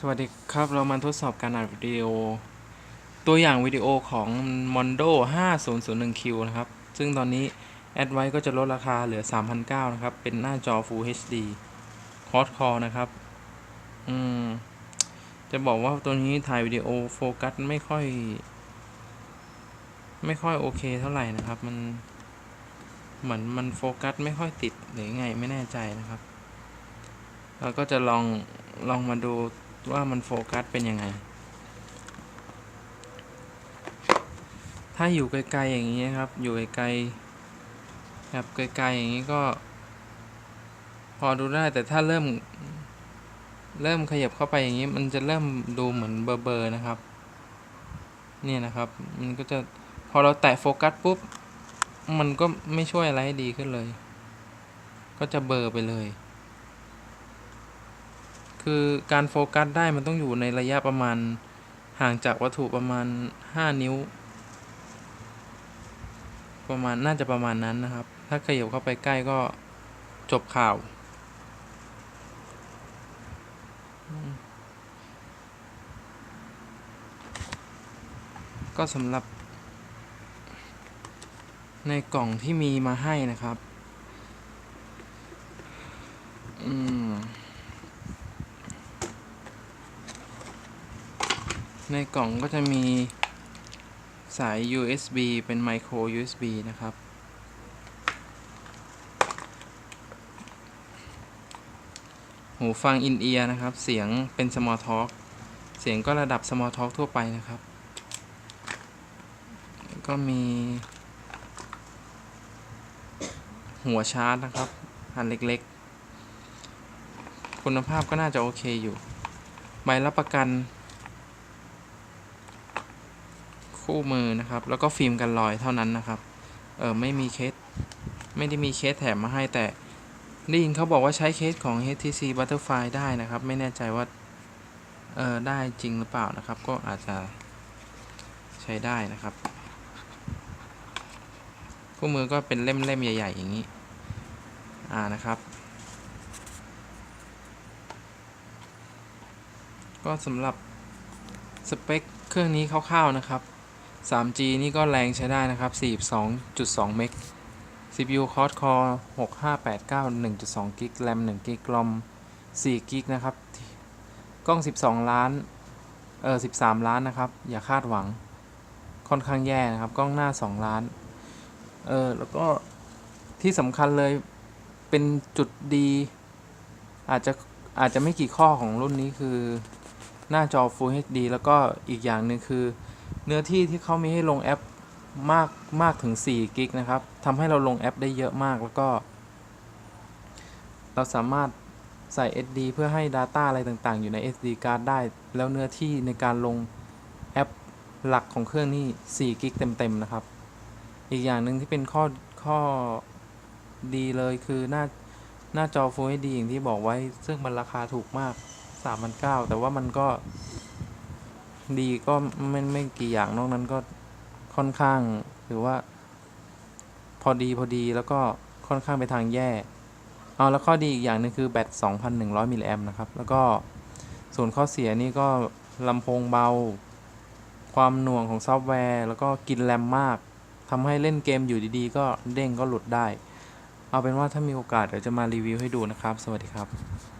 สวัสดีครับเรามาทดสอบการอัดวิดีโอ ตัวอย่างวิดีโอของ Mondo 5001Q นะครับ ซึ่งตอนนี้แอดไว้ก็จะลดราคาเหลือ 3,900นะครับ เป็นหน้าจอ Full HD Quad Core นะครับ อืม จะบอกว่าตัวนี้ถ่ายวิดีโอโฟกัสไม่ค่อย ไม่ค่อยโอเคเท่าไหร่นะครับ มัน เหมือนมันโฟกัสไม่ค่อยติดหรือไงไม่แน่ใจนะครับ เราก็จะลองลองมาดู ว่ามันโฟกัสเป็นยังไง ถ้าอยู่ไกลๆอย่างนี้ครับ อยู่ไกลๆแบบไกลๆอย่างนี้ก็ พอดูได้แต่ถ้าเริ่ม เริ่มขยับเข้าไปอย่างนี้มันจะเริ่มดูเหมือนเบลอๆนะครับ เนี่ยนะครับมันก็จะพอเราแตะโฟกัสปุ๊บมันก็ไม่ช่วยอะไรให้ดีขึ้นเลย ก็จะเบลอไปเลย คือการโฟกัสได้มันต้องอยู่ในระยะประมาณห่างจากวัตถุประมาณ 5 นิ้ว ประมาณน่าจะประมาณนั้นนะครับ ถ้าขยับเข้าไปใกล้ก็จบข่าว ก็สำหรับ ในกล่องที่มีมาให้นะครับ อืม ในกล่องก็จะมีสาย USB เป็น micro USB นะครับ หูฟังอินเอียร์นะครับ เสียงเป็น small talk เสียงก็ระดับ small talk ทั่วไปนะครับ ก็มี หัวชาร์จนะครับ อันเล็กๆ คุณภาพก็น่าจะโอเคอยู่ ใบรับประกัน คู่มือนะครับ แล้วก็ฟิล์มกันรอยเท่านั้นนะครับ เออไม่มีเคส ไม่ได้มีเคสแถมมาให้แต่ได้ยินเขาบอกว่าใช้เคสของ HTC Butterfly ได้นะครับ ไม่แน่ใจว่า เออได้จริงหรือเปล่านะครับ ก็อาจจะใช้ได้นะครับ คู่มือก็เป็นเล่มๆใหญ่ ๆ อย่างนี้ อ่านะครับก็สำหรับสเปคเครื่องนี้คร่าวๆนะครับ 3G นี่ก็แรงใช้ได้นะครับ 42.2 เมก CPU Quad Core 6589 1.2 กิก RAM 1 กิก ROM 4 กิกนะครับ กล้อง 12 ล้าน เออ 13 ล้านนะครับ อย่าคาดหวัง ค่อนข้างแย่นะครับ กล้องหน้า 2 ล้าน เออ แล้วก็ที่สำคัญเลยเป็นจุดดี อาจจะ อาจจะไม่กี่ข้อของรุ่นนี้คือหน้าจอ Full HD แล้วก็อีกอย่างหนึ่งคือ เนื้อที่ที่เขามีให้ลงแอปมากมากถึง4กิกนะครับทำให้เราลงแอปได้เยอะมากแล้วก็ เราสามารถใส่ SD เพื่อให้ Data อะไรต่างๆ อยู่ใน SD card ได้ แล้วเนื้อที่ในการลงแอปหลักของเครื่องนี่4กิกเต็ม ๆ นะครับ อีกอย่างหนึ่งที่เป็นข้อข้อดีเลยคือหน้าหน้าจอ Full HD อย่างที่บอกไว้ ซึ่งมันราคาถูกมาก 3,900แต่ว่ามันก็ ดีก็ไม่ไม่กี่อย่างนอกนั้นก็ค่อนข้างหรือว่า พอดีพอดีแล้วก็ค่อนข้างไปทางแย่เอาแล้วข้อดีอีกอย่างนึงคือแบต 2,100 มิลลิแอมนะครับ แล้วก็ส่วนข้อเสียนี่ก็ลำโพงเบา ความหน่วงของซอฟต์แวร์ แล้วก็กินแรมมากทำให้เล่นเกมอยู่ดีๆ ก็เด้งก็หลุดได้ เอาเป็นว่าถ้ามีโอกาสเดี๋ยวจะมารีวิวให้ดูนะครับ สวัสดีครับ